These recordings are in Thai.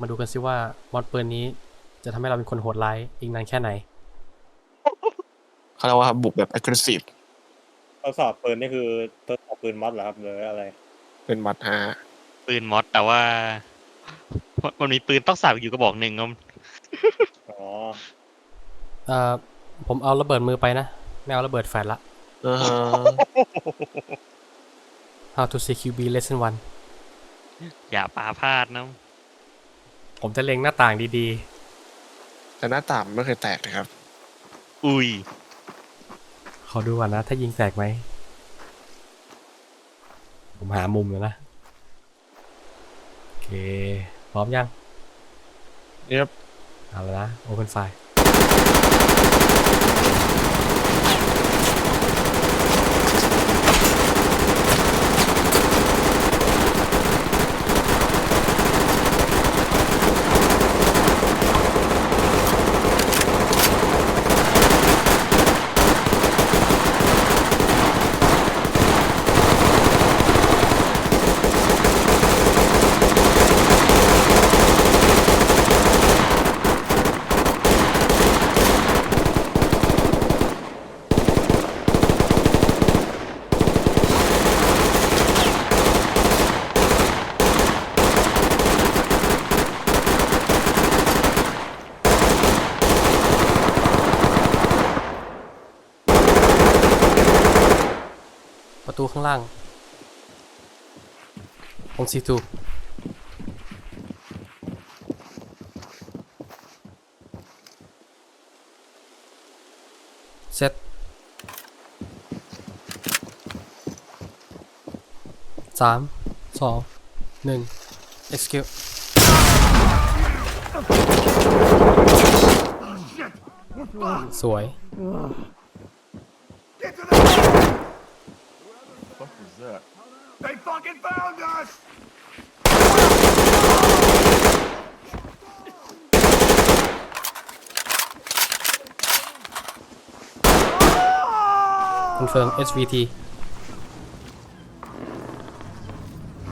มาดูกันซิว่ามอดปืนนี้ จะทำให้เราเป็นคนโหดร้ายอีกนานแค่ไหน เขาเรียกว่าบุกแบบ aggressive ทดสอบปืนนี่คือทดสอบปืนมอสเหรอครับหรืออะไร เป็นมัดฮะปืนมอสแต่ว่า มันมีปืนต้องสาบอยู่กระบอกหนึ่งครับอ๋อเอ่อผมเอาระเบิดมือไปนะ ไม่เอาระเบิดแฟลชละอ่าฮะ How to CQB Lesson อย่าปาพลาดนะ1 ผมจะเล็งหน้าต่างดีแต่หน้าต่างไม่เคยแตกนะครับ อุ้ย ๆ ขอดูก่อนนะ ถ้ายิงแตกไหม ผมหามุมแล้วนะ โอเค พร้อมยังเนียบ เอาแล้วนะ Open Fire ประตูข้างล่างตรงซีทูเซตสามสองหนึ่ง execute สวย They fucking found us! คอนเฟิร์ม SVT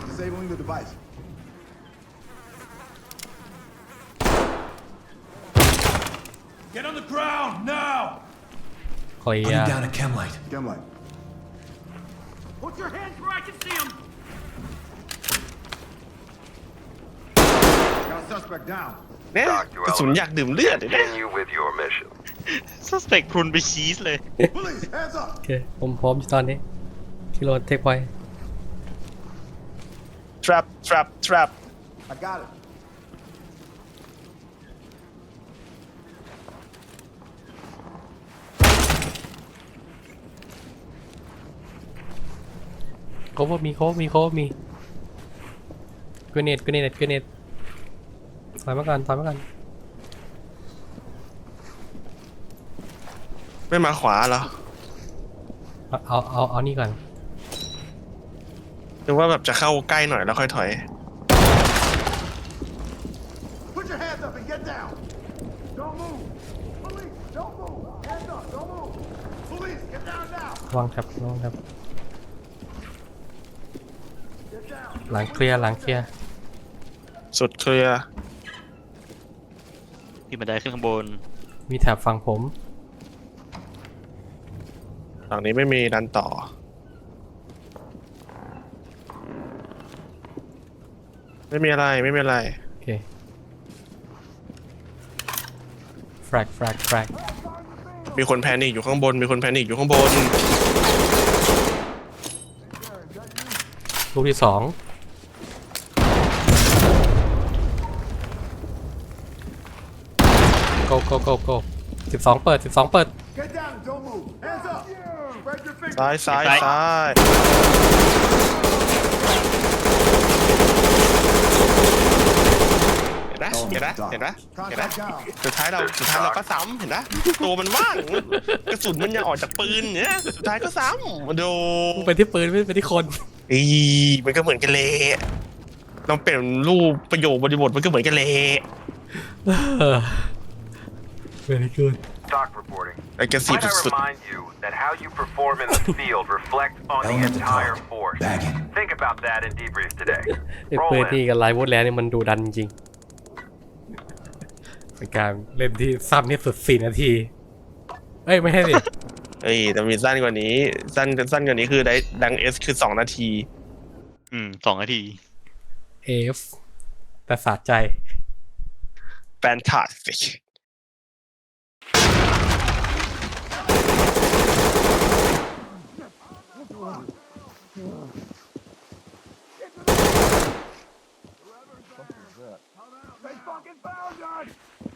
Disabling the device. Get on the ground now! เคลีย Putting ร์ down a chem light. Chem light. Put your hands where I can see them. Got a suspect down. เนี่ยกระสุนอยากดื่มเลือดเลยนะ Continue with your mission. สเปกพรุนไปชีสเลย Police, hands up! โอเค ผมพร้อมอยู่ตอนนี้คิโลเทคไว้ trap trap trap I got it. โคเวอร์มีโคเวอร์มีโคเวอร์มีกรเนตกรเนตกรเนตถอยมาก่อนถอยมาก่อนไม่มาขวาเหรอเอาเอาเอาเอานี่ก่อนหรือว่าแบบจะเข้าใกล้หน่อยแล้วค่อยถอย Put your hands up and get down! Don't move! Police, don't move! Hands up, don't move! Police, get down now! วางแท็บวางแท็บ Get down! หลังเคลียร์หลังเคลียร์สุดเคลียร์ที่บันไดขึ้นข้างบน มีแท็บฝั่งผมฝั่งนี้ไม่มีดันต่อ ไม่มีอะไรไม่มีอะไร โอเคแฟรกแฟรกแฟรกมีคนแพนิคอยู่ข้างบน มีคนแพนิคอยู่ข้างบน ลูกที่สอง โกโกโกโกสิบสองเปิดสิบสองเปิด Get down and don't move! Hands up! Spread your fingers! ซ้ายซ้ายซ้ายซ้ายเห็นไหมเห็นไหมเห็นไหมเห็นไหม Contact down. สุดท้ายเราสุดท้ายเราก็ซ้ำเห็นไหมตัวมันว่างกระสุนมันยังออกจากปืนเนี่ยสุดท้ายก็ซ้ำมาดูไปที่ปืนไม่ไปที่คน อีมันก็เหมือนกันเลยลองเปลี่ยนรูปประโยคบริบทมันก็เหมือนกันเลย very good Doc reporting. ไอ้กระสี Might I สุด remind you that how you perform in the field reflects on the Element to entire talk. force. Bag in. Think about that in debrief today. ไอ้ Roll ปืน in. นี่กับไลฟ์วอดแล้วนี่มันดูดันจริงเป็นการเล่นที่สั้นที่สุดสี่นาที เอ้ย ไม่ใช่สิ เอ้ยแต่มีสั้นกว่านี้ สั้นสั้นกว่านี้คือได้ดังเอสคือสองนาที อืมสองนาทีเอฟแต่สะใจ fantastic They fucking Inbound on!